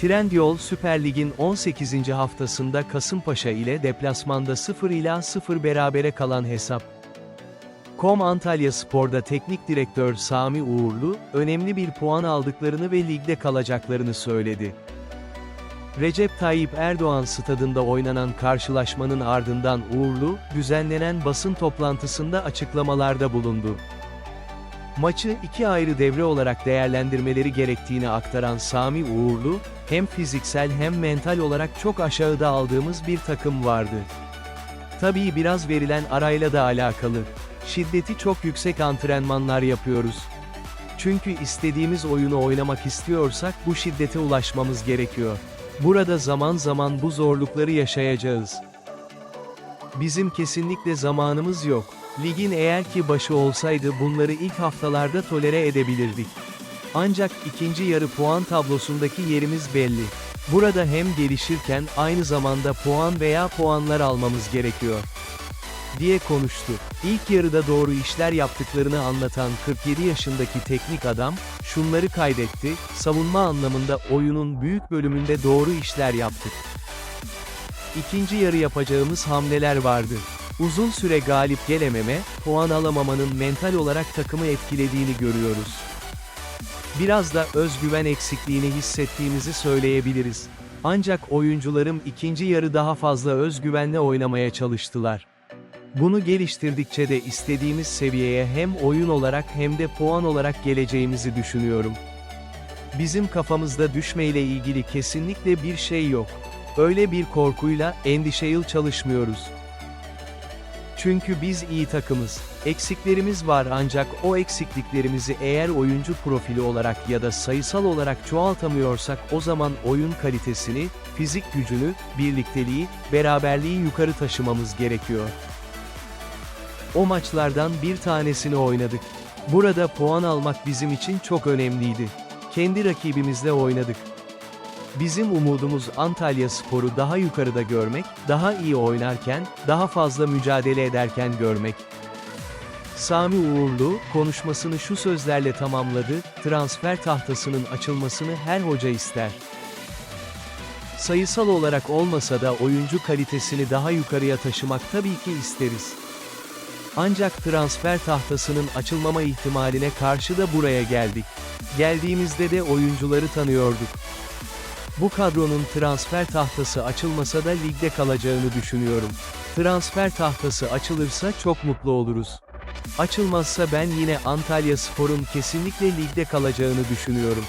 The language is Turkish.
Trendyol Süper Lig'in 18. haftasında Kasımpaşa ile deplasmanda 0 ila 0 berabere kalan hesap. Kom Antalya Spor'da teknik direktör Sami Uğurlu, önemli bir puan aldıklarını ve ligde kalacaklarını söyledi. Recep Tayyip Erdoğan stadında oynanan karşılaşmanın ardından Uğurlu, düzenlenen basın toplantısında açıklamalarda bulundu. Maçı iki ayrı devre olarak değerlendirmeleri gerektiğini aktaran Sami Uğurlu, hem fiziksel hem mental olarak çok aşağıda aldığımız bir takım vardı. Tabii biraz verilen arayla da alakalı. Şiddeti çok yüksek antrenmanlar yapıyoruz. Çünkü istediğimiz oyunu oynamak istiyorsak bu şiddete ulaşmamız gerekiyor. Burada zaman zaman bu zorlukları yaşayacağız. Bizim kesinlikle zamanımız yok. Ligin eğer ki başı olsaydı bunları ilk haftalarda tolere edebilirdik. Ancak ikinci yarı puan tablosundaki yerimiz belli. Burada hem gelişirken aynı zamanda puan veya puanlar almamız gerekiyor diye konuştu. İlk yarıda doğru işler yaptıklarını anlatan 47 yaşındaki teknik adam, şunları kaydetti, savunma anlamında oyunun büyük bölümünde doğru işler yaptık. İkinci yarı yapacağımız hamleler vardı. Uzun süre galip gelememe, puan alamamanın mental olarak takımı etkilediğini görüyoruz. Biraz da özgüven eksikliğini hissettiğimizi söyleyebiliriz. Ancak oyuncularım ikinci yarı daha fazla özgüvenle oynamaya çalıştılar. Bunu geliştirdikçe de istediğimiz seviyeye hem oyun olarak hem de puan olarak geleceğimizi düşünüyorum. Bizim kafamızda düşmeyle ilgili kesinlikle bir şey yok. Öyle bir korkuyla, endişeyle çalışmıyoruz. Çünkü biz iyi takımız. Eksiklerimiz var ancak o eksikliklerimizi eğer oyuncu profili olarak ya da sayısal olarak çoğaltamıyorsak o zaman oyun kalitesini, fizik gücünü, birlikteliği, beraberliği yukarı taşımamız gerekiyor. O maçlardan bir tanesini oynadık. Burada puan almak bizim için çok önemliydi. Kendi rakibimizle oynadık. Bizim umudumuz Antalya Sporu daha yukarıda görmek, daha iyi oynarken, daha fazla mücadele ederken görmek. Sami Uğurlu, konuşmasını şu sözlerle tamamladı, transfer tahtasının açılmasını her hoca ister. Sayısal olarak olmasa da oyuncu kalitesini daha yukarıya taşımak tabii ki isteriz. Ancak transfer tahtasının açılmama ihtimaline karşı da buraya geldik. Geldiğimizde de oyuncuları tanıyorduk. Bu kadronun transfer tahtası açılmasa da ligde kalacağını düşünüyorum. Transfer tahtası açılırsa çok mutlu oluruz. Açılmazsa ben yine Antalya Spor'un kesinlikle ligde kalacağını düşünüyorum.